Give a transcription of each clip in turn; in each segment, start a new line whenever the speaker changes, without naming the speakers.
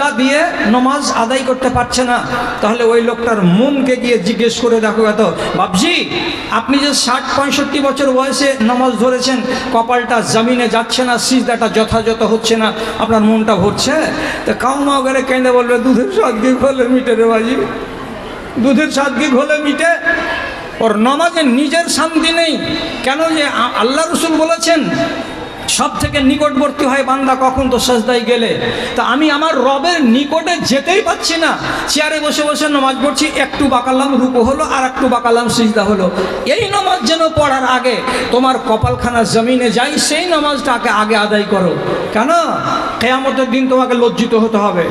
সেজদা দিয়ে নমাজ আদায় করতে পারছে না। তাহলে ওই লোকটার মনকে গিয়ে জিজ্ঞেস করে দেখো এত। বাবজি আপনি যে ষাট পঁয়ষট্টি বছর বয়সে নমাজ ধরেছেন, কপালটা জমিনে যাচ্ছে না, সিজদাটা যথাযথ হচ্ছে না, আপনার মনটা ভরছে? তো কাউ মাও করে কেঁদে বলবে, দুধের সাদগি খোলে মিটে রে বাজি দুধের সাদগি খোলে মিটে? ওর নমাজে নিজের শান্তি নেই। কেন যে আল্লাহ রসুল বলেছেন সব থেকে নিকটবর্তী হয় বান্দা কখন তো সাজদায় গেলে? তা আমি আমার রবের নিকটে যেতেই পাচ্ছি না। চেয়ারে বসে বসে নামাজ পড়ছি, একটু বাকালাম, রুকু হলো, আর একটু বাকালাম, সিজদা হলো। এই নামাজ যেন পড়ার আগে তোমার কপালখানা জমিনে যাই, সেই নামাজটাকে আগে আদায় করো। কেন? কেয়ামতের দিন তোমাকে লজ্জিত হতে হবে।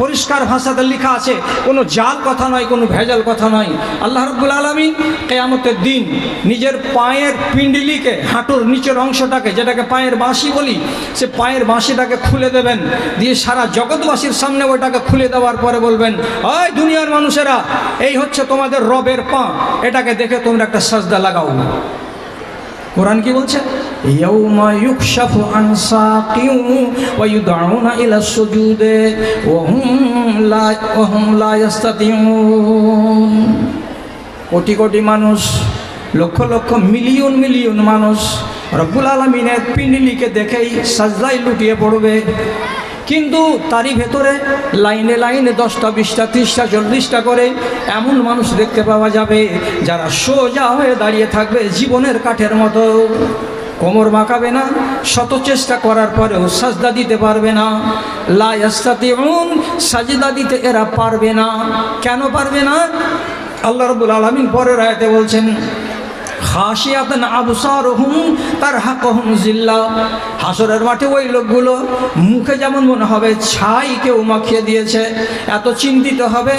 পরিষ্কার ভাষাতে লেখা আছে, কোনো জাল কথা নয়, কোনো ভেজাল কথা নয়। আল্লাহ রব্বুল আলমিন কেয়ামতের দিন নিজের পায়ের পিণ্ডলিকে হাঁটুর নিচের অংশটাকে, যেটাকে পায়ের বাঁশি বলি, সে পায়ের বাঁশিটাকে খুলে দেবেন। দিয়ে সারা জগৎবাসীর সামনে ওটাকে খুলে দেওয়ার পরে বলবেন, ওই দুনিয়ার মানুষেরা, এই হচ্ছে তোমাদের রবের পা। এটাকে দেখে তোমরা একটা সাজদা লাগাও। না কোরআন কি বলছে? আন সাকিউ ওয়া ইউদউনা ইলা সুজুদে ওয়া হুম লা, ওয়া হুম লা কোটি কোটি মানুষ, লক্ষ লক্ষ মিলিয়ন মিলিয়ন মানুষ রব্বুল আলমিনের পিন্ডিলিকে দেখেই সাজদাই লুটিয়ে পড়বে। কিন্তু তারই ভেতরে লাইনে লাইনে দশটা, বিশটা, ত্রিশটা, চল্লিশটা করে এমন মানুষ দেখতে পাওয়া যাবে যারা সোজা হয়ে দাঁড়িয়ে থাকবে জীবনের কাঠের মতো। কোমর মাখাবে না, শত চেষ্টা করার পরেও সাজদা দিতে পারবে না। লাস্তাতিউন সাজদা দিতে এরা পারবে না। কেন পারবে না? আল্লাহ রবুল আলমিন পরের আয়তে বলছেন তার জিল্লা। হাসরের মাঠে ওই লোকগুলো মুখে যেমন মনে হবে, ছাই কেউ মাখিয়ে দিয়েছে, এত চিন্তিত হবে।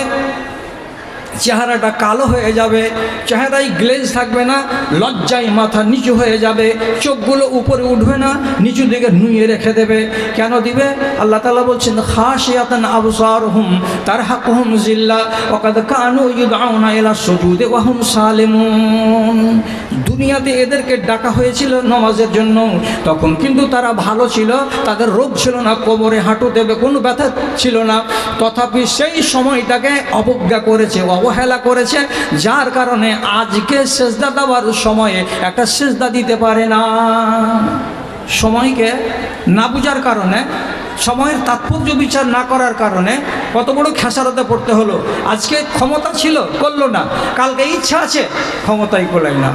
চেহারাটা কালো হয়ে যাবে, চেহারায় গ্লেজ থাকবে না, লজ্জায় মাথা নিচু হয়ে যাবে, চোখগুলো উপরে উঠবে না, নিচু দিকে নুয়ে রেখে দেবে। কেন দিবে? আল্লাহ তালা বলছেন খাসিয়াতান আবসার হুম তার হাক হুম জিল্লা ওকাদ কানু ইউদাউনা ইলা সুজুদে ওয়াহুম সালেমুন। দুনিয়াতে এদেরকে ডাকা হয়েছিল নমাজের জন্য, তখন কিন্তু তারা ভালো ছিল, তাদের রোগ ছিল না, কোমরে হাঁটু দেবে কোনো ব্যথা ছিল না। তথাপি সেই সময়টাকে অবজ্ঞা করেছে অবহেলা করেছে, যার কারণে আজকে সেজদা দেওয়ার সময়ে একটা সেজদা দিতে পারে না। সময়কে না বুঝার কারণে সময়ের তাৎপর্য বিচার না করার কারণে কত বড় খেসারতে পড়তে হলো। আজকে ক্ষমতা ছিল, করল না। কালকে ইচ্ছা আছে ক্ষমতাই কোলাই না,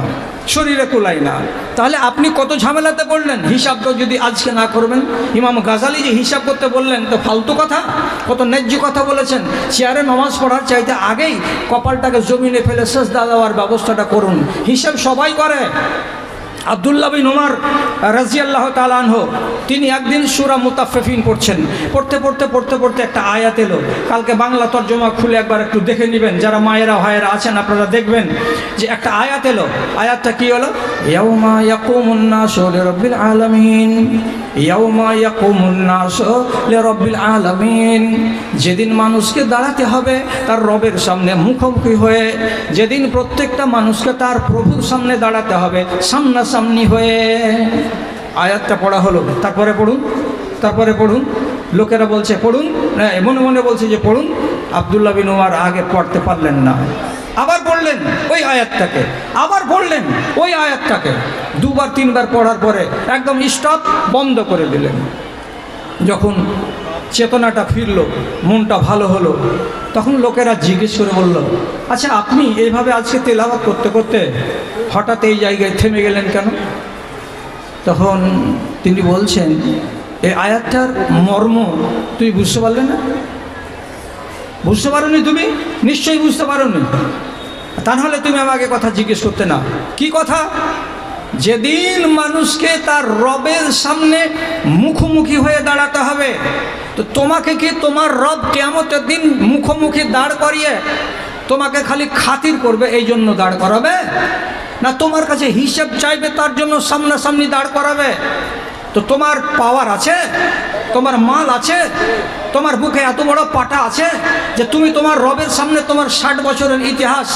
শরীরে কোলাই না। তাহলে আপনি কত ঝামেলাতে পড়লেন? হিসাবটা যদি আজকে না করবেন। ইমাম গাজালি যে হিসাব করতে বললেন, তো ফালতু কথা। কত ন্যায্য কথা বলেছেন। চেয়ারে নমাজ পড়ার চাইতে আগেই কপালটাকে জমিনে ফেলে শেষ দেওয়ার ব্যবস্থাটা করুন। হিসাব সবাই করে। আবদুল্লাহ বিন ওমর রাজিয়াল্লাহ তালানহ তিনি একদিন সুরা মুতাফেফিন পড়ছেন। পড়তে পড়তে পড়তে পড়তে একটা আয়াত এলো। কালকে বাংলা তর্জমা খুলে একবার একটু দেখে নেবেন। যারা মায়েরা, ভাইয়েরা আছেন, আপনারা দেখবেন যে একটা আয়াত এলো। আয়াতটা কি হলো? যেদিন মানুষকে দাঁড়াতে হবে, তার রবের সামনে মুখোমুখি হয়ে, যেদিন প্রত্যেকটা মানুষকে তার প্রভুর সামনে দাঁড়াতে হবে, সামনাসামনি হয়ে আয়াতটা পড়া হলো। তারপরে পড়ুন তারপরে পড়ুন। লোকেরা বলছে, পড়ুন? না মনে মনে বলছে যে, পড়ুন। আবদুল্লাহ বিন ওমার আগে পড়তে পারলেন না। আবার পড়লেন ওই আয়াতটাকে, আবার পড়লেন ওই আয়াতটাকে। দুবার, তিনবার পড়ার পরে একদম স্টপ বন্ধ করে দিলেন। যখন চেতনাটা ফিরলো, মনটা ভালো হলো। তখন লোকেরা জিজ্ঞেস করে বলল আচ্ছা আপনি এইভাবে আজকে তেলাওয়াত করতে করতে হঠাৎ এই জায়গায় থেমে গেলেন কেন? তখন তিনি বলছেন এই আয়াতটার মর্ম তুই বুঝতে পারলে না? বুঝতে পারোনি তুমি? নিশ্চয়ই বুঝতে পারোনি। তা নাহলে তুমি আমাকে কথা জিজ্ঞেস করতে না। কি কথা? যেদিন মানুষকে তার রবের সামনে মুখোমুখি হয়ে দাঁড়াতে হবে, তো তোমাকে কি তোমার রব কেমতের দিন মুখোমুখি দাঁড় করিয়ে তোমাকে খালি খাতির করবে, এই জন্য দাঁড় করাবে? না তোমার কাছে হিসেব চাইবে, তার জন্য সামনাসামনি দাঁড় করাবে? তো তোমার পাওয়ার আছে, তোমার মাল আছে, তোমার বুকে এত বড় পাটা আছে যে তুমি তোমার রবের সামনে তোমার ষাট বছরের ইতিহাস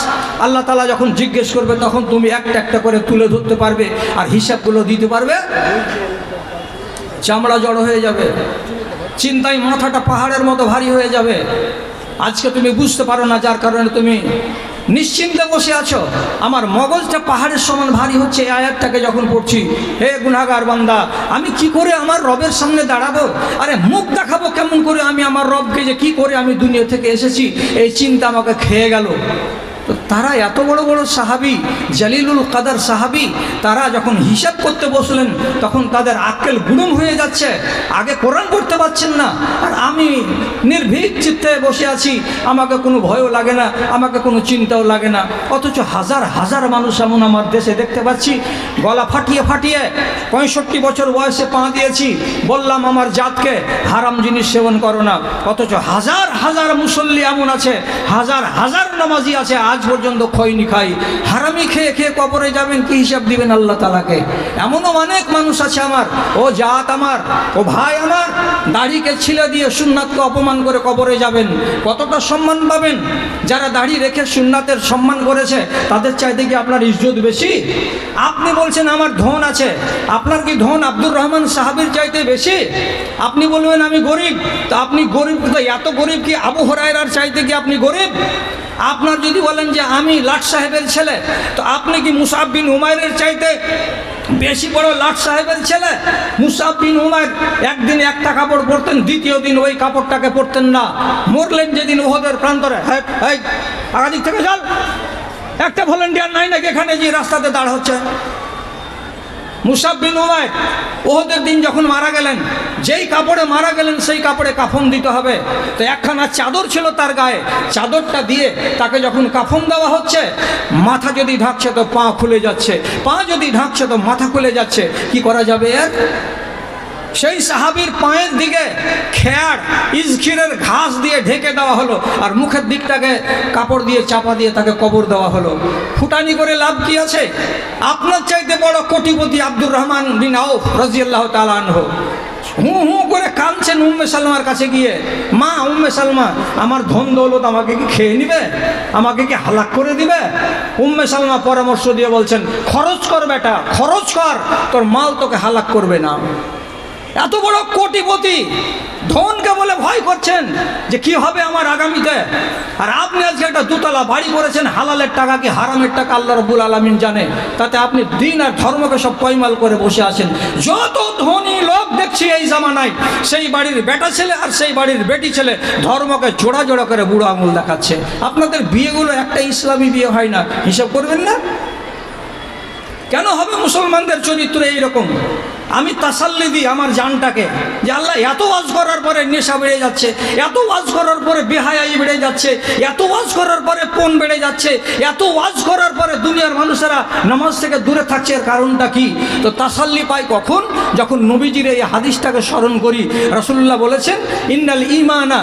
আল্লাহ তালা যখন জিজ্ঞেস করবে, তখন তুমি একটা একটা করে তুলে ধরতে পারবে আর হিসাবগুলো দিতে পারবে। চামড়া জড়ো হয়ে যাবে, চিন্তায় মাথাটা পাহাড়ের মতো ভারী হয়ে যাবে। আজকে তুমি বুঝতে পারো না যার কারণে তুমি নিশ্চিন্তে বসে আছো। আমার মগজটা পাহাড়ের সমান ভারী হচ্ছে, এই আয়াতটাকে যখন পড়ছি, হে গুনাগার বান্দা, আমি কি করে আমার রবের সামনে দাঁড়াবো? আরে মুখ দেখাবো কেমন করে আমি আমার রবকে যে কি করে আমি দুনিয়া থেকে এসেছি? এই চিন্তা আমাকে খেয়ে গেল। তো তারা এত বড় বড় সাহাবি, জালিলুল কাদার সাহাবি, তারা যখন হিসাব করতে বসলেন, তখন তাদের আক্কেল গুণম হয়ে যাচ্ছে। আগে কোরআন করতে পারছেন না। আর আমি নির্ভীক চিত্তে বসে আছি, আমাকে কোনো ভয়ও লাগে না, আমাকে কোনো চিন্তাও লাগে না। অথচ হাজার হাজার মানুষ এমন আমার দেশে দেখতে পাচ্ছি, গলা ফাটিয়ে ফাটিয়ে পঁয়ষট্টি বছর বয়সে পা দিয়েছি, বললাম আমার জাতকে হারাম জিনিস সেবন করো না। অথচ হাজার হাজার মুসল্লি এমন আছে, হাজার হাজার নামাজি আছে, আজ পর্যন্ত খৈনি খাই। হারামি খেয়ে খেয়ে কবরে যাবেন, কি হিসাব দিবেন আল্লাহ তালাকে এমনও অনেক মানুষ আছে আমার। ও জাত আমার, ও ভাই আমার, দাড়িকে ছিলে দিয়ে সুন্নাতকে অপমান করে কবরে যাবেন। কতটা সম্মান পাবেন? যারা দাড়ি রেখে সুন্নাতের সম্মান করেছে, তাদের চাইতে কি আপনার ইজ্জত বেশি? আপনি বলছেন আমার ধন আছে। আপনার কি ধন আব্দুর রহমান সাহাবির চাইতে বেশি? আপনি বলবেন আমি গরিব। তো আপনি গরিব এত গরিব কি আবু হরাইরার চাইতে কি আপনি গরিব? আপনার যদি বলেন যে আমি লাট সাহেবের ছেলে, তো আপনি কি মুসাব বিন চাইতে বেশি বড় লাট সাহেবের ছেলে? মুসাব বিন একদিন একটা কাপড় পরতেন, দ্বিতীয় দিন ওই কাপড়টাকে পরতেন না। মরলেন যেদিন ওহদের প্রান্তরে। হ্যাঁ আগাদিক থেকে চল। একটা ভলেন্টিয়ার নাই নাকি এখানে যে রাস্তাতে দাঁড় হচ্ছে? মুসাব উমায় ওহদের দিন যখন মারা গেলেন, যেই কাপড়ে মারা গেলেন, সেই কাপড়ে কাফন দিতে হবে। তো একখানা চাদর ছিল তার গায়ে, চাদরটা দিয়ে তাকে যখন কাফন দেওয়া হচ্ছে, মাথা যদি ঢাকছে তো পা খুলে যাচ্ছে, পা যদি ঢাকছে তো মাথা খুলে যাচ্ছে, কি করা যাবে এর? সেই সাহাবির পায়ের দিকে খেয়ার, ইজখিরের ঘাস দিয়ে ঢেকে দেওয়া হলো আর মুখের দিকটাকে কাপড় দিয়ে চাপা দিয়ে তাকে কবর দেওয়া হলো। ফুটানি করে লাভ কি আছে? আপনার চাইতে বড় কোটিপতি আব্দুর রহমান বিন আউফ রাজিয়াল্লাহ তালানহ হু হু করে কাঁদছেন উম্মে সালমার কাছে গিয়ে। মা, উম্মে সালমা, আমার ধন দৌলত আমাকে কি খেয়ে নিবে? আমাকে কি হালাক করে দিবে? উম্মে সালমা পরামর্শ দিয়ে বলছেন, খরচ কর বেটা, খরচ কর, তোর মাল তোকে হালাক করবে না। এত বড় কোটিপতি। ধনকে বলে ভয় করছেন যে কি হবে আমার আগামীতে। আর আপনি আজকে একটা দুতলা বাড়ি করেছেন, হালালের টাকা কি হারামের টাকা আল্লাহ রবুল আলমিন জানে। তাতে আপনি দিন আর ধর্মকে সব পয়মাল করে বসে আছেন। যত ধনী লোক দেখছি এই জামানায়, সেই বাড়ির বেটা ছেলে আর সেই বাড়ির বেটি ছেলে ধর্মকে জোড়া জোড়া করে বুড়ো আঙুল দেখাচ্ছে। আপনাদের বিয়েগুলো একটা ইসলামী বিয়ে হয় না, হিসাব করবেন না? কেন হবে মুসলমানদের চরিত্র এইরকম? আমি তাসাল্লি দিই আমার জানটাকে, যে আল্লাহ এত ওয়াজ করার পরে নেশা বেড়ে যাচ্ছে, এত ওয়াজ করার পরে বেহায়াই বেড়ে যাচ্ছে, এত ওয়াজ করার পরে পণ বেড়ে যাচ্ছে, এত ওয়াজ করার পরে দুনিয়ার মানুষেরা নামাজ থেকে দূরে থাকছে, এর কারণটা কি? তো তাসাল্লি পাই কখন? যখন নবীজির এই হাদিসটাকে স্মরণ করি রসুল্লাহ বলেছেন, ইন্নাল ইমানা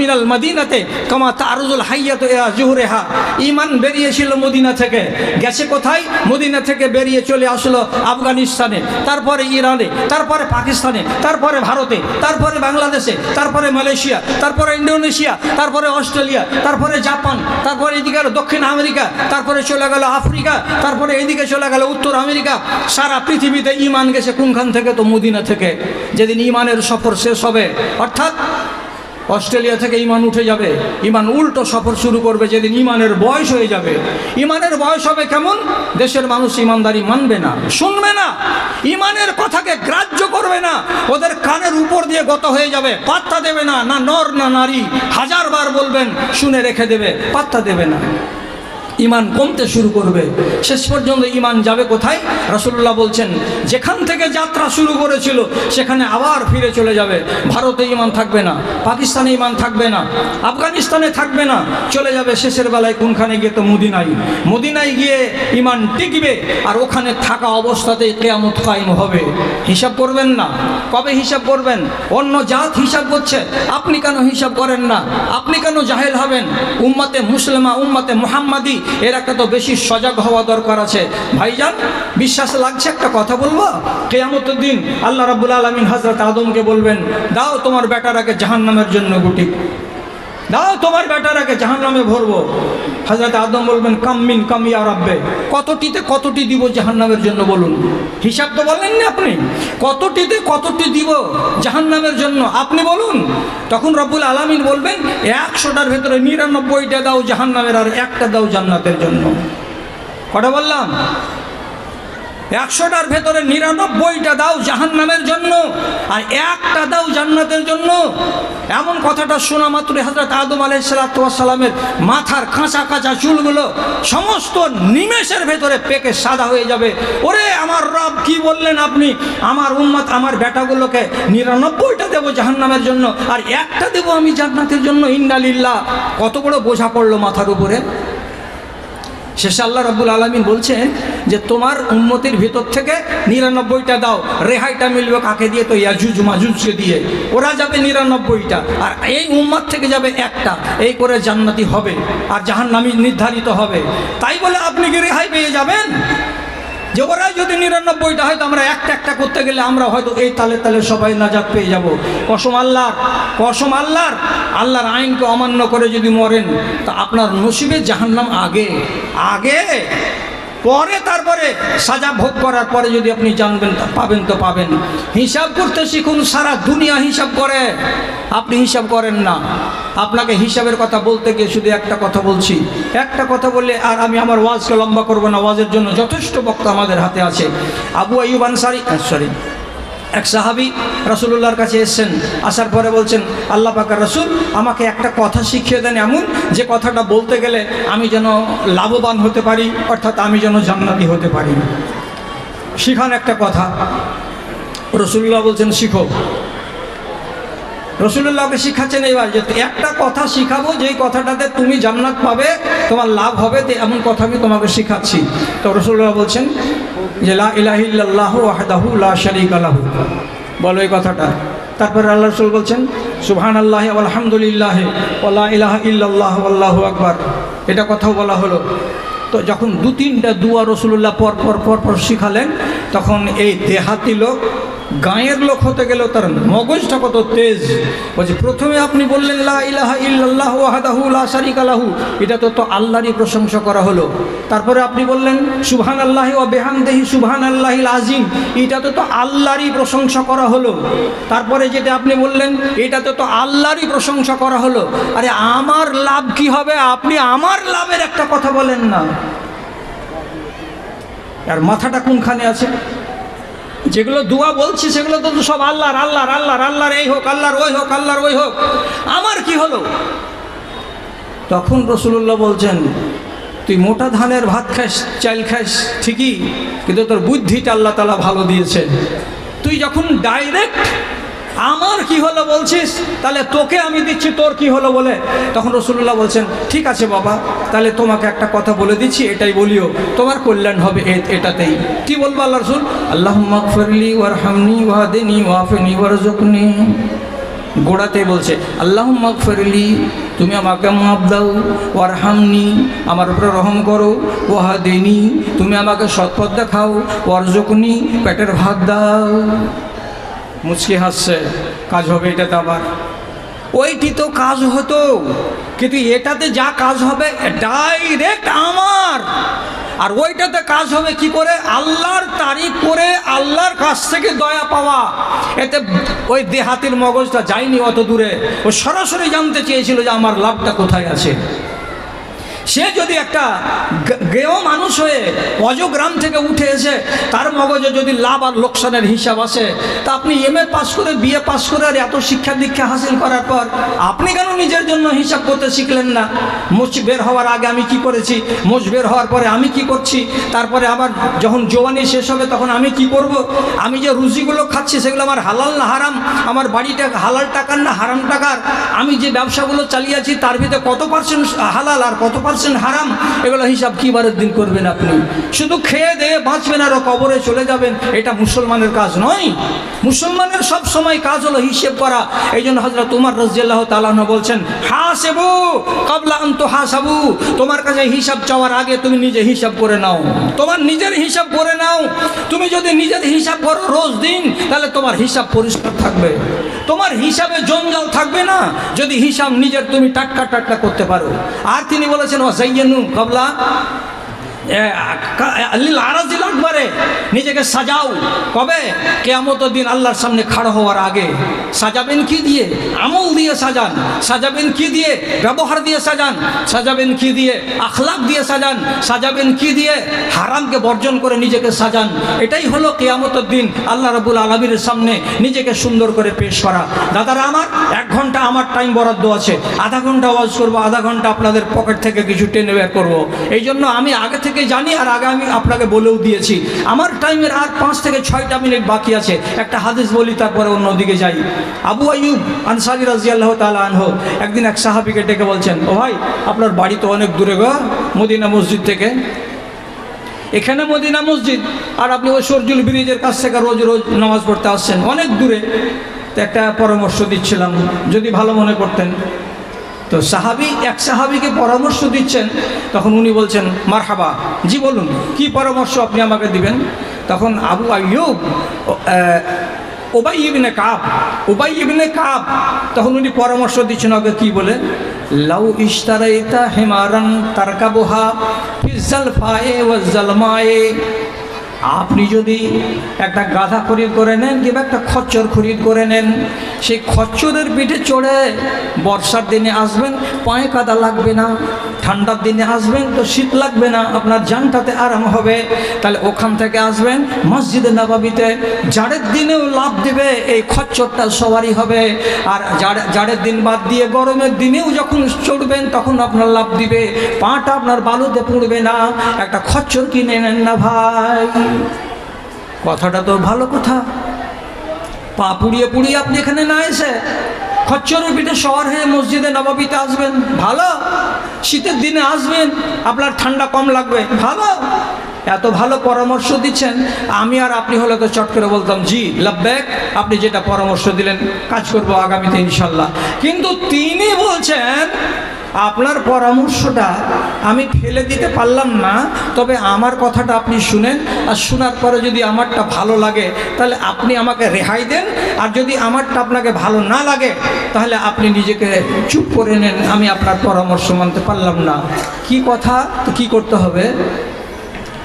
মিনাল মদিনাতে কমা তারুজুল হাইয়াত জুহরেহা। ইমান বেরিয়েছিল মদিনা থেকে। গেছে কোথায়? মদিনা থেকে বেরিয়ে চলে আসলো আফগানিস্তানে। তারপরে ইরানে, তারপরে পাকিস্তানে, তারপরে ভারতে, তারপরে বাংলাদেশে, তারপরে মালয়েশিয়া, তারপরে ইন্ডোনেশিয়া তারপরে অস্ট্রেলিয়া, তারপরে জাপান, তারপরে এদিকে গেল দক্ষিণ আমেরিকা, তারপরে চলে গেল আফ্রিকা, তারপরে এদিকে চলে গেল উত্তর আমেরিকা। সারা পৃথিবীতে ইমান গেছে কোনখান থেকে? তো মদিনা থেকে। যেদিন ইমানের সফর শেষ হবে, অর্থাৎ অস্ট্রেলিয়া থেকে ইমান উঠে যাবে। ইমান উল্টো সফর শুরু করবে যেদিন ইমানের বয়স হয়ে যাবে। ইমানের বয়স হবে কেমন? দেশের মানুষ ইমানদারি মানবে না, শুনবে না। ইমানের কথাকে গ্রাহ্য করবে না। ওদের কানের উপর দিয়ে গত হয়ে যাবে, পাত্তা দেবে না। না নর, না নারী, হাজারবার বলবেন, শুনে রেখে দেবে, পাত্তা দেবে না। ইমান কমতে শুরু করবে। শেষ পর্যন্ত ইমান যাবে কোথায়? রসুল্লাহ বলছেন, যেখান থেকে যাত্রা শুরু করেছিল, সেখানে আবার ফিরে চলে যাবে। ভারতে ইমান থাকবে না, পাকিস্তানে ইমান থাকবে না, আফগানিস্তানে থাকবে না, চলে যাবে শেষের বেলায় কোনখানে গিয়ে তো মদিনাই মদিনায় গিয়ে ইমান টিকবে আর ওখানে থাকা অবস্থাতেই কেয়ামত কায়েম হবে। হিসাব করবেন না। কবে হিসাব করবেন? অন্য জাত হিসাব করছে। আপনি কেন হিসাব করেন না? আপনি কেন জাহেল হবেন? উম্মাতে মুসলিমা, উম্মাতে মুহাম্মাদি এর একটা তো বেশি সজাগ হওয়া দরকার আছে। ভাইজান, বিশ্বাস লাগছে একটা কথা বলব? কেয়ামতের দিন আল্লাহ রাবুল আলমিন হাজরত আদমকে বলবেন, দাও তোমার বেটার বেটারাকে জাহান্নামের জন্য গুটি দাও তোমার বেটারাকে জাহান নামে ভরবো। হাজরত আদম বলবেন কাম্মিন কামিয়া রাব্বে। কতটিতে কতটি দিব জাহান নামের জন্য বলুন? হিসাব তো বলেন না আপনি। কতটিতে কতটি দিব জাহান নামের জন্য? আপনি বলুন। তখন রব্বুল আলামিন বলবেন, একশোটার ভেতরে নিরানব্বইটা দাও জাহান নামের আর একটা দাও জান্নাতের জন্য। কটা বললাম? একশোটার ভেতরে নিরানব্বইটা দাও জাহান নামের জন্য আর একটা দাও জান্নাতের জন্য। এমন কথাটা শোনা মাত্র হাজরত আদম আলাইসালামের মাথার কাঁচা কাঁচা চুলগুলো সমস্ত নিমেষের ভেতরে পেকে সাদা হয়ে যাবে। ওরে, আমার রব কি বললেন আপনি? আমার উম্মত আমার বেটাগুলোকে নিরানব্বইটা দেবো জাহান নামের জন্য আর একটা দেবো আমি জান্নাতের জন্য। ইন্নালিল্লাহ। কত বড় বোঝা পড়ল মাথার উপরে। শেষে আল্লাহ রাবুল আলমিন বলছেন যে, তোমার উন্নতির ভিতর থেকে নিরানব্বইটা দাও, রেহাইটা মিলবে কাকে দিয়ে? তো ইয়াজুজ, মাজুজকে দিয়ে। ওরা যাবে নিরানব্বইটা, আর এই উম্মার থেকে যাবে একটা। এই করে জান্নাতি হবে, আর জাহান্নামি নির্ধারিত হবে। তাই বলে আপনি কি রেহাই পেয়ে যাবেন? যে যদি নিরানব্বইটা হয়তো আমরা একটা একটা করতে গেলে আমরা হয়তো এই তালে তালে সবাই নাজাদ পেয়ে যাব। কসম আল্লাহর কসম আল্লাহর। আল্লাহর আইনকে অমান্য করে যদি মরেন, তা আপনার নসিবে জাহান্নাম আগে আগে। পরে তারপরে সাজা ভোগ করার পরে যদি আপনি জানবেন, পাবেন তো পাবেন। হিসাব করতে শিখুন, সারা দুনিয়া হিসাব করে। আপনি হিসাব করেন না। আপনাকে হিসাবের কথা বলতে গিয়ে শুধু একটা কথা বলছি। একটা কথা বললে আর আমি আমার ওয়াজকে লম্বা করব না। ওয়াজের জন্য যথেষ্ট বক্তা আমাদের হাতে আছে। আবু আইব সারি সরি এক সাহাবি রাসুলুল্লাহর কাছে এসছেন, আসার পরে বলছেন, আল্লাহ পাকার রসুল আমাকে একটা কথা শিখিয়ে দেন এমন যে কথাটা বলতে গেলে আমি যেন লাভবান হতে পারি, অর্থাৎ আমি যেন জান্নাতি হতে পারি। শিখান একটা কথা। রসুল্লাহ বলছেন, শিখো। রসুল্লাহকে শিখাচ্ছেন এইবার যে একটা কথা শিখাবো, যেই কথাটাতে তুমি জান্নাত পাবে, তোমার লাভ হবে, তো এমন কথা আমি তোমাকে শিখাচ্ছি। তো রসুল্লাহ বলছেন যে, লা ইলাহিল্লাহ ওয়াহদাহু লা শারিকা লাহু। বলো এই কথাটা। তারপরে আল্লাহ রসুল বলছেন সুবহান আল্লাহ আলহামদুলিল্লাহ ওলা ইলাহা আল্লাহু আকবার। এটা কথাও বলা হলো। তো যখন দু তিনটা দুয়া রসুল্লাহ পর পর পর পর শিখালেন, তখন এই দেহাতি লোক গাঁয়ের লোক হতে গেলেও তার মগজটা কত তেজ। বলছে, প্রথমে আপনি বললেন লাহু। এটা তো তো আল্লাহরই প্রশংসা করা হলো। তারপরে আপনি বললেন সুবহান আল্লাহ ও বেহানদেহি সুবহান আল্লাহ আজিম এটা তো তো আল্লাহরই প্রশংসা করা হলো। তারপরে যেটা আপনি বললেন এটাতে তো আল্লাহরই প্রশংসা করা হলো। আরে, আমার লাভ কি হবে? আপনি আমার লাভের একটা কথা বলেন না। আর মাথাটা কোনখানে আছে? যেগুলো দোয়া বলছি, সেগুলো তো সব আল্লাহর আল্লাহর আল্লাহর আল্লাহর, এই হোক, আল্লাহর, ওই হোক, আল্লাহর, ওই হোক। আমার কি হলো? তখন রসুল্লাহ বলছেন, তুই মোটা ধানের ভাত খাস, চাল খাস, ঠিকই, কিন্তু তোর বুদ্ধিটা আল্লাহ তালা ভালো দিয়েছে তুই যখন ডাইরেক্ট আমার কি হলো বলছিস? তাহলে তোকে আমি দিচ্ছি, তোর কি হলো বলে? তখন রসুল্লাহ বলছেন, ঠিক আছে বাবা, তাহলে তোমাকে একটা কথা বলে দিচ্ছি, এটাই বলিও। তোমার কল্যাণ হবে এটাতেই। কি বলব আল্লাহ রসুল? আল্লাহ মাকফরলি ওয়ার হামনি ওয়াদেনি ওয়াফেনি ওয়ারজকনি গোড়াতে বলছে আল্লাহ মাকফরলি তুমি আমাকে মাপ দাও। ওয়ার হামনি আমার উপরে রহম করো। ওহা দেনি তুমি আমাকে সৎপথ দেখাও। ওয়ারজকনি পেটের ভাত দাও। মুচকি হাসছে, কাজ হবে এটাতে আবার। ওইটি তো কাজ হতো, কিন্তু এটাতে যা কাজ হবে ডাইরেক্ট আমার। আর ওইটাতে কাজ হবে কি করে? আল্লাহর তারিখ করে আল্লাহর কাছ থেকে দয়া পাওয়া। এতে ওই দেহাতির মগজটা যায়নি অত দূরে। ও সরাসরি জানতে চেয়েছিল যে আমার লাভটা কোথায় আছে। সে যদি একটা গেয় মানুষ হয়ে অজগ্রাম থেকে উঠে এসে তার মগজে যদি লাভ আর লোকসানের হিসাব আসে, তা আপনি এম এ পাস করে বিএ পাস করে আর এত শিক্ষা দীক্ষা হাসিল করার পর আপনি কেন নিজের জন্য হিসাব করতে শিখলেন না? মোচ বের হওয়ার আগে আমি কি করেছি? মোচ বের হওয়ার পরে আমি কি করছি? তারপরে আবার যখন জোয়ানি শেষ হবে তখন আমি কি করব? আমি যে রুজিগুলো খাচ্ছি সেগুলো আমার হালাল না হারাম? আমার বাড়িটা হালাল টাকার না হারাম টাকার? আমি যে ব্যবসাগুলো চালিয়েছি তার ভিতরে কত পার্সেন্ট হালাল আর কত পার্সেন্ট হারাম, এগুলো হিসাব কি বারের দিন করবেন আপনি? শুধু খেয়ে দিয়ে বাঁচবেন আর কবরে চলে যাবেন, এটা মুসলমানের কাজ নয়। মুসলমানের সব সময় কাজ হলো হিসেব করা। এই জন্য হজরত তোমার রাজিয়াল্লাহ তালাহ বলেছেন, হাসেবু, কাবলা আন্ত হাসাবু, তোমার কাছে হিসাব চাওয়ার আগে তুমি নিজে হিসাব করে নাও। তোমার নিজের হিসাব করে নাও। তুমি যদি নিজের হিসাব করো রোজ দিন, তাহলে তোমার হিসাব পরিষ্কার থাকবে। তোমার হিসাবে জঞ্জাল থাকবে না যদি হিসাব নিজের তুমি টাটকা টাটকা করতে পারো। আর তিনি বলেছেন ও সাইয়ানু কাবলা আরাজিল আকবরে, নিজেকে সাজাও। কবে? কেয়ামত দিন আল্লাহর সামনে খাড়া হওয়ার আগে। সাজাবেন কি দিয়ে? আমল দিয়ে সাজান। সাজাবেন কি দিয়ে? ব্যবহার দিয়ে সাজান। সাজাবেন কি দিয়ে? আখলাক দিয়ে সাজান। সাজাবেন কি দিয়ে? হারামকে বর্জন করে নিজেকে সাজান। এটাই হলো কেয়ামতের দিন আল্লাহ রাবুল আলমীর সামনে নিজেকে সুন্দর করে পেশ করা। দাদারা আমার, এক ঘণ্টা আমার টাইম বরাদ্দ আছে। আধা ঘণ্টা ওয়াজ করব, আধা ঘণ্টা আপনাদের পকেট থেকে কিছু টেনে বের করব। এই জন্য আমি আগে থেকে জানি আর আগে আমি আপনাকে বলেও দিয়েছি। আমার টাইমের আর পাঁচ থেকে ছয়টা মিনিট বাকি আছে। একটা হাদিস বলি, তারপরে অন্যদিকে যাই। আবু আয়ুব আনসারি রাজি আল্লাহ তালা আনহ একদিন এক সাহাবিকে ডেকে বলছেন, ও ভাই, আপনার বাড়ি তো অনেক দূরে গো, মদিনা মসজিদ থেকে। এখানে মদিনা মসজিদ, আর আপনি ওই সরজুল ব্রিজের কাছ থেকে রোজ রোজ নামাজ পড়তে আসছেন। অনেক দূরে। একটা পরামর্শ দিচ্ছিলাম, যদি ভালো মনে করতেন। তো সাহাবি, এক সাহাবিকে পরামর্শ দিচ্ছেন। তখন উনি বলছেন, মারহাবা, জি বলুন, কি পরামর্শ আপনি আমাকে দিবেন? তখন আবু আইয়ুব ওবাই ইবনে কাব ওবাই ইবনে কাব, তখন উনি পরামর্শ দিচ্ছেন, ওকে কি বলে? লাউ ইস্তারাইতা হেমারান তারকাবুহা ফিজাল ফায়ে ওয়াজাল মায়ে আপনি যদি একটা গাধা খরিদ করে নেন কিংবা একটা খচ্চর খরিদ করে নেন সেই খচ্চরের পিঠে চড়ে। বর্ষার দিনে আসবেন, পায়ে কাদা লাগবে না। ঠান্ডার দিনে আসবেন তো শীত লাগবে না, আপনার জানটাতে আরাম হবে। তাহলে ওখান থেকে আসবেন মসজিদে নবাবিতে জাড়ের দিনেও লাভ দেবে, এই খচ্চরটা সবারই হবে। আর জাড়ে- জাড়ের দিন বাদ দিয়ে গরমের দিনেও যখন চড়বেন, তখন আপনার লাভ দিবে। পাটা আপনার বালুতে পড়বে না। একটা খচ্চর কিনে নেন না ভাই। কথাটা তো ভালো কথা। পা পুড়িয়ে পুড়িয়ে আপনি এখানে না এসে খচ্চরের পিঠে শহর হয়ে মসজিদে নবাবিতে আসবেন, ভালো? শীতের দিনে আসবেন, আপনার ঠান্ডা কম লাগবে, ভালো? এত ভালো পরামর্শ দিচ্ছেন, আমি আর আপনি হলে তো চট করে বলতাম, জি, লাভবেক, আপনি যেটা পরামর্শ দিলেন, কাজ করব আগামীতে ইনশাল্লাহ। কিন্তু তিনি বলছেন আপনার পরামর্শটা আমি ফেলে দিতে পারলাম না, তবে আমার কথাটা আপনি শুনেন, আর শোনার পরে যদি আমারটা ভালো লাগে, তাহলে আপনি আমাকে রেহাই দেন, আর যদি আমারটা আপনাকে ভালো না লাগে, তাহলে আপনি নিজেকে চুপ করে নেন, আমি আপনার পরামর্শ মানতে পারলাম না। কি কথা? কি করতে হবে?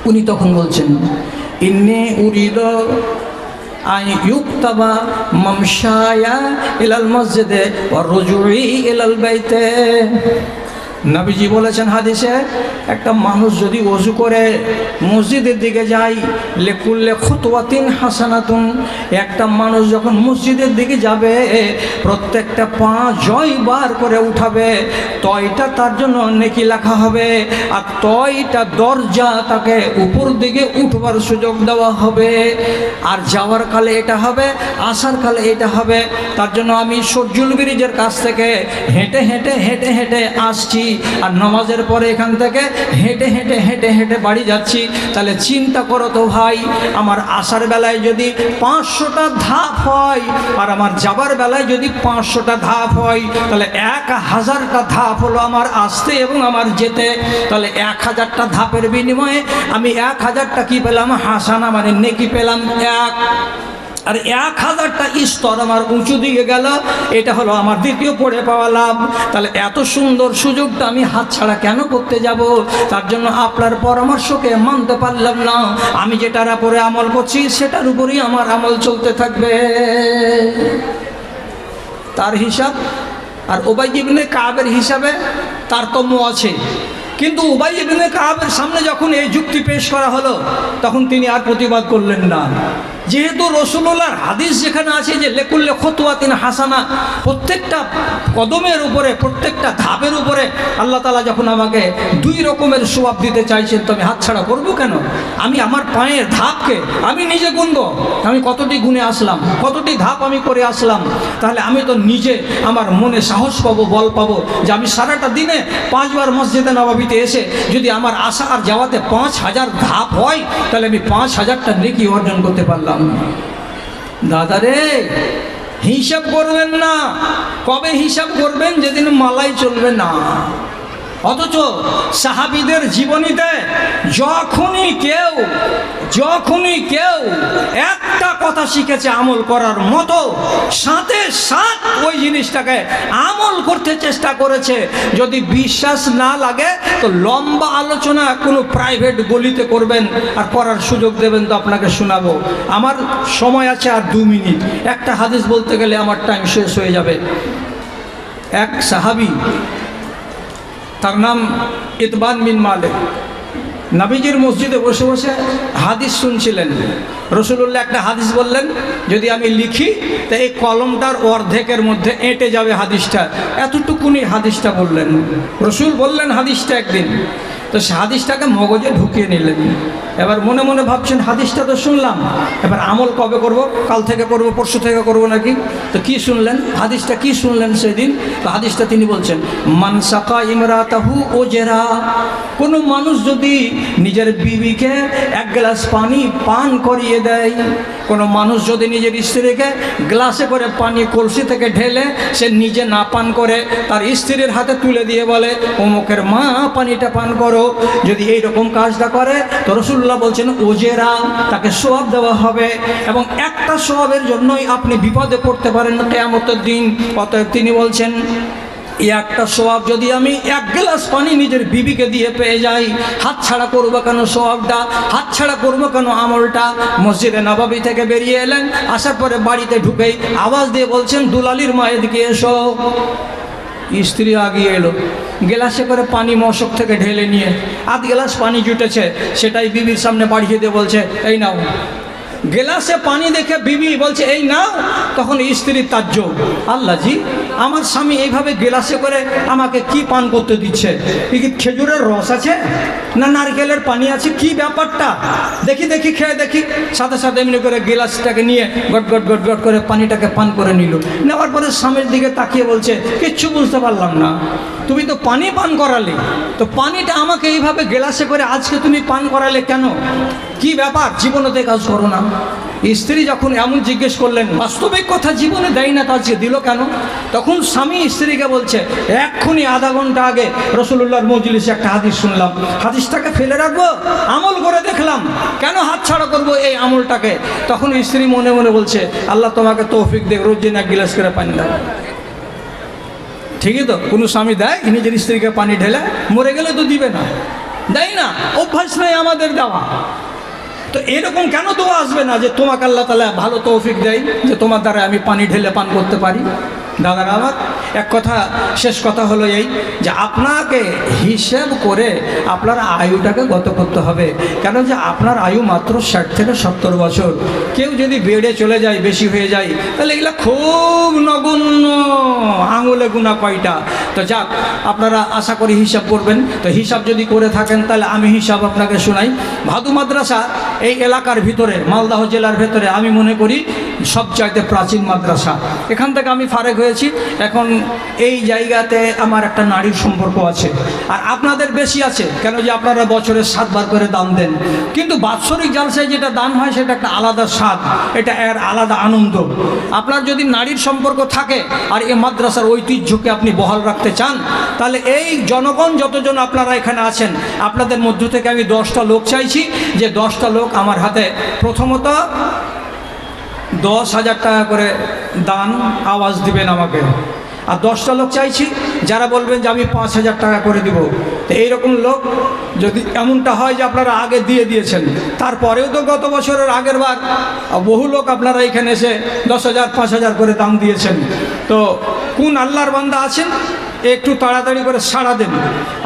উনি তখন বলছেন, ইন্নে উরিদ আই ইউক্তাবা মামশায়া ইলাল মসজিদে ওয়া রুজুই ইলাল বাইতে। নবীজি বলেছেন হাদিসে, একটা মানুষ যদি অজু করে মসজিদের দিকে যায় লেকুল্লে খুতওয়াতিন হাসানাতুন, একটা মানুষ যখন মসজিদের দিকে যাবে, প্রত্যেকটা পা জয় বার করে উঠাবে, তয়টা তার জন্য নেকি লেখা হবে, আর তয়টা দরজা তাকে উপর দিকে উঠবার সুযোগ দেওয়া হবে। আর যাওয়ার কালে এটা হবে, আসার কালে এটা হবে। তার জন্য আমি সজ্জুল ব্রিজের কাছ থেকে হেঁটে হেঁটে হেঁটে হেঁটে আসছি। আর নামাজের পরে এখান থেকে হেঁটে হেঁটে হেঁটে হেঁটে বাড়ি যাচ্ছি। তাহলে চিন্তা করো তো ভাই, আমার আসার বেলায় যদি পাঁচশোটা ধাপ হয়, আর আমার যাবার বেলায় যদি পাঁচশোটা ধাপ হয়, তাহলে এক হাজারটা ধাপ হলো আমার আসতে এবং আমার যেতে। তাহলে এক হাজারটা ধাপের বিনিময়ে আমি এক হাজারটা কি পেলাম? হাসানা মানে নেকি পেলাম এক। আর এক হাজারটা স্তর আমার উঁচু দিকে গেল, এটা হলো আমার দ্বিতীয় পড়ে পাওয়া লাভ। তাহলে এত সুন্দর সুযোগটা আমি হাতছাড়া কেন করতে যাব? তার জন্য আপনার পরামর্শকে মানতে পারলাম না। আমি যেটার উপরে আমল করছি, সেটার উপরেই আমার আমল চলতে থাকবে। তার হিসাব, আর ওবাই ইবনে কাবের হিসাবে তারতম্য আছে। কিন্তু উবাই ইবনে কাবের সামনে যখন এই যুক্তি পেশ করা হলো, তখন তিনি আর প্রতিবাদ করলেন না। যেহেতু রসুল্লাহর হাদিস যেখানে আছে যে, লেকুল্লে খতুয়াতিন হাসানা, প্রত্যেকটা কদমের উপরে, প্রত্যেকটা ধাপের উপরে আল্লাহ তালা যখন আমাকে দুই রকমের সোয়াব দিতে চাইছেন, তো আমি হাতছাড়া করব কেন? আমি আমার পায়ের ধাপকে আমি নিজে গুনবো। আমি কতটি গুনে আসলাম, কতটি ধাপ আমি করে আসলাম, তাহলে আমি তো নিজে আমার মনে সাহস পাবো, বল পাবো যে আমি সারাটা দিনে পাঁচবার মসজিদে নবাবিতে এসে যদি আমার আশা আর যাওয়াতে পাঁচ হাজার ধাপ হয়, তাহলে আমি পাঁচ হাজারটা নেকি অর্জন করতে পারলাম। দাদা রে হিসাব করবেন না। কবে হিসাব করবেন? যেদিন মালাই চলবে না। অথচ সাহাবিদের জীবনীতে যখনই কেউ যখনই কেউ একটা কথা শিখেছে আমল করার মতো, সাথে সাথ ওই জিনিসটাকে আমল করতে চেষ্টা করেছে। যদি বিশ্বাস না লাগে, তো লম্বা আলোচনা কোনো প্রাইভেট গলিতে করবেন আর করার সুযোগ দেবেন তো আপনাকে শোনাবো। আমার সময় আছে আর দু মিনিট। একটা হাদিস বলতে গেলে আমার টাইম শেষ হয়ে যাবে। এক সাহাবি তার নাম ইতবান মিন মালিক। নাবিজির মসজিদে বসে বসে হাদিস শুনছিলেন। রসুল্লাহ একটা হাদিস বললেন, যদি আমি লিখি, তা এই কলমটার অর্ধেকের মধ্যে এঁটে যাবে হাদিসটা। এতটুকুনি হাদিসটা বললেন। রসুল বললেন হাদিসটা একদিন তো সে হাদিসটাকে মগজে ঢুকিয়ে নিলেন। এবার মনে মনে ভাবছেন, হাদিসটা তো শুনলাম। এবার আমল কবে করব? কাল থেকে করব, পরশু থেকে করব নাকি? তো কি শুনলেন? হাদিসটা কি শুনলেন সেদিন? তো হাদিসটা তিনি বলছেন মানসাকা ইমরাতাহু ও জেরা কোনো মানুষ যদি নিজের বিবিকে এক গ্লাস পানি পান করিয়ে দেয় কোনো মানুষ যদি নিজের স্ত্রীকে গ্লাসে করে পানি কলসি থেকে ঢেলে সে নিজে না পান করে, তার স্ত্রীর হাতে তুলে দিয়ে বলে, অমুকের মা, পানিটা পান করো। যদি এই রকম কাজটা করে, তো রসুল্লাহ বলছেন ওজেরা তাকে সোয়াব দেওয়া হবে। এবং একটা সোয়াবের জন্যই আপনি বিপদে পড়তে পারেন কেয়ামতের দিন। অতএব তিনি বলছেন একটা সোয়াব যদি আমি এক গ্লাস পানি নিজের বিবিকে দিয়ে পেয়ে যাই, হাত ছাড়া করব কেন সোয়াবটা? হাত ছাড়া করব কেন আমলটা? মসজিদে নবাবি থেকে বেরিয়ে এলেন, আসার পরে বাড়িতে ঢুকেই আওয়াজ দিয়ে বলছেন, দুলালির মায়ের দিকে এসো। স্ত্রী আগিয়ে এলো, গেলাসে করে পানি মশক থেকে ঢেলে নিয়ে, আধ গ্লাস পানি জুটেছে, সেটাই বিবির সামনে বাড়িয়ে দিয়ে বলছে, এই নাও। গেলাসে পানি দেখে বিবি বলছে, এই না তখন স্ত্রী তাজ্য আল্লাহ জি, আমার স্বামী এইভাবে গেলাসে করে আমাকে কি পান করতে দিচ্ছে? খেজুরের রস আছে? না নারকেলের পানি আছে? কি ব্যাপারটা? দেখি দেখি, খেয়ে দেখি। সাথে সাথে এমনি করে গিলাসটাকে নিয়ে গট গট গট গট করে পানিটাকে পান করে নিল। নেওয়ার পরে স্বামীর দিকে তাকিয়ে বলছে, কিচ্ছু বুঝতে পারলাম না। তুমি তো পানি পান করালে। তো পানিটা আমাকে এইভাবে গেলাসে করে আজকে তুমি পান করালে কেন? কি ব্যাপার? জীবনেতে কাজ করো না। স্ত্রী যখন এমন জিজ্ঞেস করলেন, বাস্তবিক কথা জীবনে দেয় না তো আজকে দিল কেন? তখন স্বামী স্ত্রীকে বলছে, এক্ষুনি আধা ঘণ্টা আগে রসুল্লাহর মজলিসে একটা হাদিস শুনলাম। হাদিসটাকে ফেলে রাখব, আমল করে দেখলাম। কেন হাত ছাড়া করব এই আমলটাকে? তখন স্ত্রী মনে মনে বলছে, আল্লাহ তোমাকে তৌফিক দেখ রোজদিন এক গিলাস করে পানি দাও। ঠিকই তো, কোনো স্বামী দেয় নিজের স্ত্রীকে পানি ঢেলে মরে গেলে তো দিবে না। দেয় না, অভ্যাস নেই আমাদের দেওয়া। তো এরকম কেন তো আসবে না যে তোমাকে আল্লাহ তালা ভালো তৌফিক দেয়, যে তোমার দ্বারা আমি পানি ঢেলে পান করতে পারি? দাদারা আমার এক কথা, শেষ কথা হলো এই যে আপনাকে হিসেব করে আপনার আয়ুটাকে গত করতে হবে। কেন যে আপনার আয়ু মাত্র ষাট থেকে সত্তর বছর। কেউ যদি বেড়ে চলে যায়, বেশি হয়ে যায়, তাহলে এগুলো খুব নগণ্য আঙুলে গুণা কয়টা। তো যাক, আপনারা আশা করি হিসাব করবেন। তো হিসাব যদি করে থাকেন, তাহলে আমি হিসাব আপনাকে শোনাই। ভাদু মাদ্রাসা এই এলাকার ভিতরে, মালদাহ জেলার ভেতরে আমি মনে করি সবচাইতে প্রাচীন মাদ্রাসা। এখান থেকে আমি ফারেক হয়েছি এখন এই জায়গাতে আমার একটা নারীর সম্পর্ক আছে। আর আপনাদের বেশি আছে, কেন যে আপনারা বছরে সাতবার করে দান দেন। কিন্তু বাৎসরিক জালসায় যেটা দান হয়, সেটা একটা আলাদা স্বাদ, এটা এর আলাদা আনন্দ। আপনার যদি নারীর সম্পর্ক থাকে আর এই মাদ্রাসার ঐতিহ্যকে আপনি বহাল রাখতে চান, তাহলে এই জনগণ যতজন আপনারা এখানে আছেন, আপনাদের মধ্য থেকে আমি দশটা লোক চাইছি যে দশটা লোক আমার হাতে প্রথমত দশ হাজার টাকা করে দান, আওয়াজ দিবেন আমাকে। আর দশটা লোক চাইছি, যারা বলবেন যে আমি পাঁচ হাজার টাকা করে দিব। তো এইরকম লোক যদি এমনটা হয় যে আপনারা আগে দিয়ে দিয়েছেন, তারপরেও তো গত বছরের আগের বার বহু লোক আপনারা এখানে এসে দশ হাজার, পাঁচ হাজার করে দাম দিয়েছেন। তো কোন আল্লাহর বান্দা আছেন? একটু তাড়াতাড়ি করে সাড়া দেন।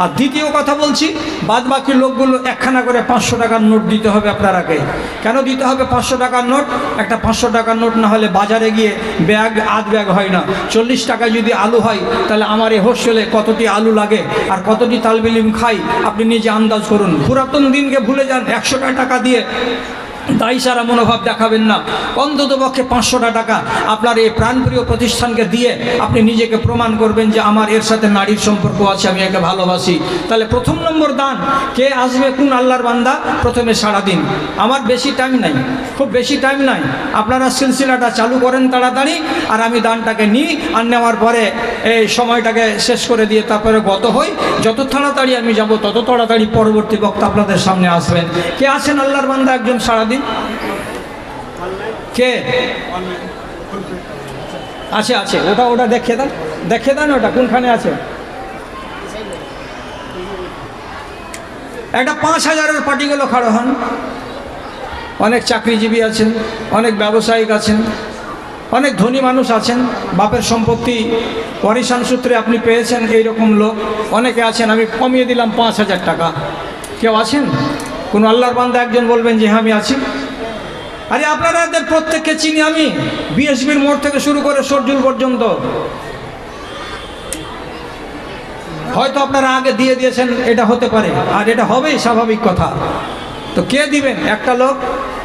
আর দ্বিতীয় কথা বলছি বাদ বাকি লোকগুলো একখানা করে পাঁচশো টাকার নোট দিতে হবে আপনারাকে কেন দিতে হবে পাঁচশো টাকার নোট? একটা পাঁচশো টাকার নোট না হলে বাজারে গিয়ে ব্যাগ, আধ ব্যাগ হয় না। চল্লিশ টাকা যদি আলু হয়, তাহলে আমার এই হোস্টেলে কতটি আলু লাগে আর কতটি তালবিলিম খাই, আপনি নিজে আন্দাজ করুন। পুরাতন দিনকে ভুলে যান একশো টাকা দিয়ে দায়ী সারা মনোভাব দেখাবেন না। অন্তত পক্ষে পাঁচশোটা টাকা আপনার এই প্রাণপ্রিয় প্রতিষ্ঠানকে দিয়ে আপনি নিজেকে প্রমাণ করবেন যে আমার এর সাথে নারীর সম্পর্ক আছে, আমি একে ভালোবাসি। তাহলে প্রথম নম্বর দান, কে আসবে, কোন আল্লাহর বান্দা? প্রথমে সারা দিন। আমার বেশি টাইম নাই, খুব বেশি টাইম নাই। আপনারা সিলসিলাটা চালু করেন তাড়াতাড়ি, আর আমি দানটাকে নিই, আর নেওয়ার পরে এই সময়টাকে শেষ করে দিয়ে তারপরে গত হই। যত তাড়াতাড়ি আমি যাব, তত তাড়াতাড়ি পরবর্তী বক্তা আপনাদের সামনে আসবেন। কে আছেন আল্লাহর বান্দা? একজন সারাদিন কে? আছে আছে, ওটা ওটা দেখে দেন দেখে দেন ওটা, কোনখানে আছে? একটা পাঁচ হাজারের পার্টিগুলো খাড়ো হন। অনেক চাকরিজীবী আছেন, অনেক ব্যবসায়িক আছেন, অনেক ধনী মানুষ আছেন, বাপের সম্পত্তি পরিশান সূত্রে আপনি পেয়েছেন, এইরকম লোক। অনেকে আছেন, আমি কমিয়ে দিলাম পাঁচ হাজার টাকা। কেউ আছেন? কোনো আল্লাহর বান্দা একজন বলবেন যে হ্যাঁ আমি আছি। আরে আপনারা এদের প্রত্যেককে চিনি আমি। বিএসবির মোড় থেকে শুরু করে সরজুল পর্যন্ত। হয়তো আপনারা আগে দিয়ে দিয়েছেন, এটা হতে পারে। আর এটা হবেই স্বাভাবিক কথা। তো কে দিবেন? একটা লোক।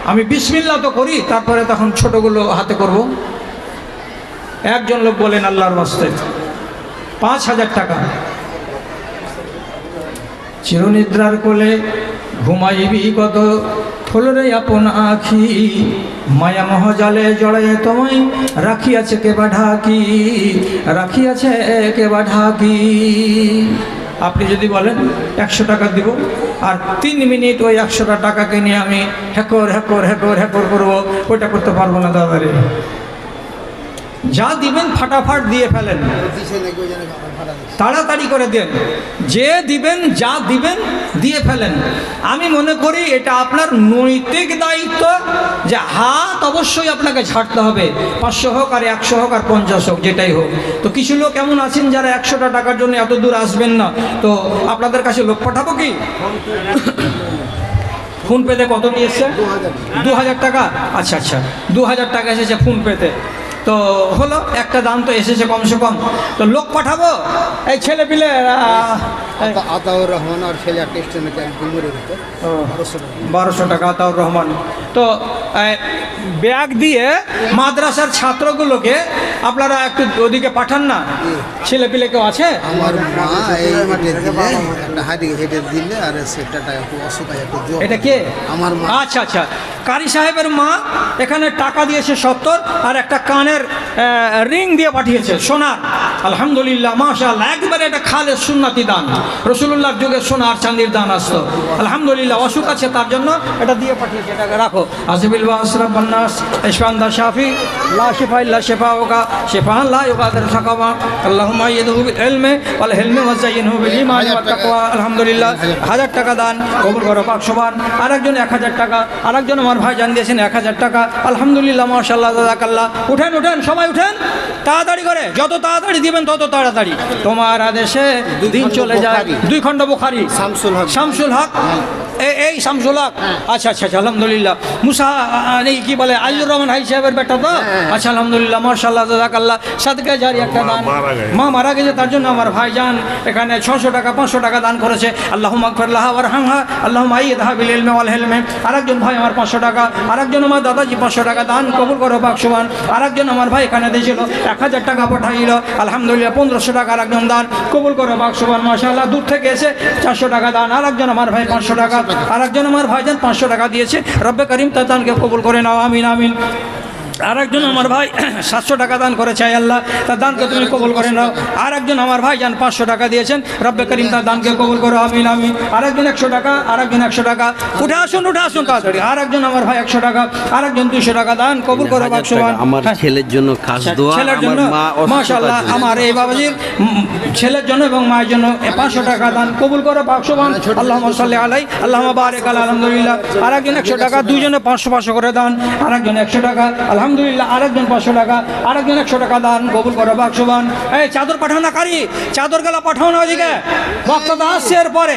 আমি বিসমিল্লা তো করি, তারপরে তখন ছোটগুলো হাতে করব। একজন লোক বলেন, আল্লাহর বাস্তে পাঁচ হাজার টাকা। চিরনিদ্রার কোলে ঘুমাইবি কত? খোলরে আপন আখি, মায়া মহজালে জড়ে তোমায় রাখিয়াছে কে বা ঢাকি, রাখিয়াছে কে বা ঢাকি। আপনি যদি বলেন, একশো টাকা দিব, আর তিন মিনিট ওই একশোটা টাকাকে নিয়ে আমি হ্যাকর হ্যাকর হ্যাকর হ্যাকর করব, ওইটা করতে পারব না দাদারে। যা দিবেন ফাটাফাট দিয়ে ফেলেন। তাড়াতাড়ি করে দেন। যে দিবেন, যা দিবেন, দিয়ে ফেলেন। আমি মনে করি এটা আপনার নৈতিক দায়িত্ব যে হাত অবশ্যই আপনাকে ছাড়তে হবে। পাঁচশো হোক আর একশো হোক আর পঞ্চাশ হোক, যেটাই হোক। তো কিছু লোক এমন আছেন যারা একশোটা টাকার জন্য এত দূর আসবেন না। তো আপনাদের কাছে লোক পাঠাবো কি? ফোন পেতে কত নিয়ে এসছে দু হাজার টাকা। আচ্ছা আচ্ছা। দু হাজার টাকা এসেছে ফোন পেতে। তো হলো একটা দাম তো এসেছে কমসে কম। তো লোক পাঠাবো? এই ছেলে পিলে
আতাউর রহমান আর ছেলে বারোশো টাকা।
আতাউর রহমান। তো ব্যাগ দিয়ে মাদ্রাসার ছাত্রগুলোকে আপনারা একটু ওদিকে পাঠান না? ছেলে পিলে কেউ আছে?
আমার মা দিলে আর সেটা একটু অসুখ
এটা কে?
আমার মা।
আচ্ছা আচ্ছা। কারি সাহেবের মা এখানে টাকা দিয়েছে সত্তর আর একটা কানের রিং দিয়ে পাঠিয়েছে। সোনার। আলহামদুলিল্লাহ, মাশাআল্লাহ, একবারে এটা খালে সুন্নাতি দান। রসুল্লাহর যুগে সোনার চাঁদির দান আসতো। আলহামদুলিল্লাহ, অসুখ আছে তার জন্য এটা দিয়ে পাঠিয়েছে, এটাকে রাখো। আজিবিল আসরাফ বান্নাস ইশফান্দা শাফি শিফা ইল্লা শিফা ওকা, শিফা আলহামদুলিল্লাহ আরেকজন এক হাজার টাকা, আরেকজন আমার ভাই জান দিয়েছেন এক হাজার টাকা। আলহামদুলিল্লাহ, মাশাআল্লাহ উঠেন উঠেন। সবাই উঠেন। তাড়াতাড়ি করে যত তাড়াতাড়ি দিবেন তত তাড়াতাড়ি। তোমার আদেশে দিন চলে যায়। দুই খণ্ড বুখারি।
শামসুল হক।
শামসুল হক? এই শামসুল হক? আচ্ছা আচ্ছা আচ্ছা আলহামদুলিল্লাহ। মুসা এই কি বলে আইজুর রহমান হাই সাহেবের বেটা তো? আচ্ছা আলহামদুলিল্লাহ মার্শাল্লাহ জাজাকাল্লাহ সাদকে জারি একটা দান। মা মারা গেছে। তার জন্য আমার ভাইজান এখানে ছশো টাকা পাঁচশো টাকা দান করেছে। আল্লাহ মাকফিরাল্লাহ আর হামহা আল্লাহ মাইদ হাবিল ইলমে ওয়াল হেলমে। আরেকজন ভাই আমার পাঁচশো টাকা। আরেকজন আমার দাদাজি পাঁচশো টাকা দান কবুল করো বাকসুমান আরেকজন আমার ভাই এখানে দিয়েছিল, এক হাজার টাকা পাঠাইল। আলহামদুলিল্লাহ, পনেরোশো টাকা আরেকজন দান। কবুল করো বাক্সবান মাসাল্লাহ দূর থেকে এসে চারশো টাকা দান। আরেকজন আমার ভাই পাঁচশো টাকা। আরেকজন আমার ভাইজান পাঁচশো টাকা দিয়েছে। রব্বে করিম তাই দানকে কবুল করে নাও। আমিন আমিন। আর একজন আমার ভাই সাতশো টাকা দান করেছে আল্লাহ তার দানকে তুমি কবুল করে নাও। আর একজন আমার ভাই যান পাঁচশো টাকা দিয়েছেন রব্বে করিম তার দানকে কবুল করো আমিন আমিন। আর একজন একশো টাকা আর একজন একশো টাকা। উঠে আসুন উঠে আসুন তাড়াতাড়ি। আর একজন আমার ভাই একশো টাকা আর একজন দুইশো টাকা দান কবুল করো
আমার ছেলের জন্য খাস দোয়া
ছেলের
আমার
জন্য মাশাল্লাহ আমার এই বাবাজির ছেলের জন্য এবং মায়ের জন্য পাঁচশো টাকা দান। কবুল করো বাক্সবান। আল্লাহ সাল্লি আলাই আল্লাহ বারেক আল আলহামদুলিল্লাহ। আর একজন একশো টাকা দুইজনে পাঁচশো পাঁচশো করে দান। আর একজন একশো টাকা আলহামদুলিল্লাহ, আরেকজন পাঁচশো টাকা, আরেকজন একশো টাকা দান, কবুল করো, বাক্সবান। এই চাদর পাঠাও না, কারি। চাদর গেলা পাঠাও না ওদিকে। বক্তব্য আসছে এরপরে।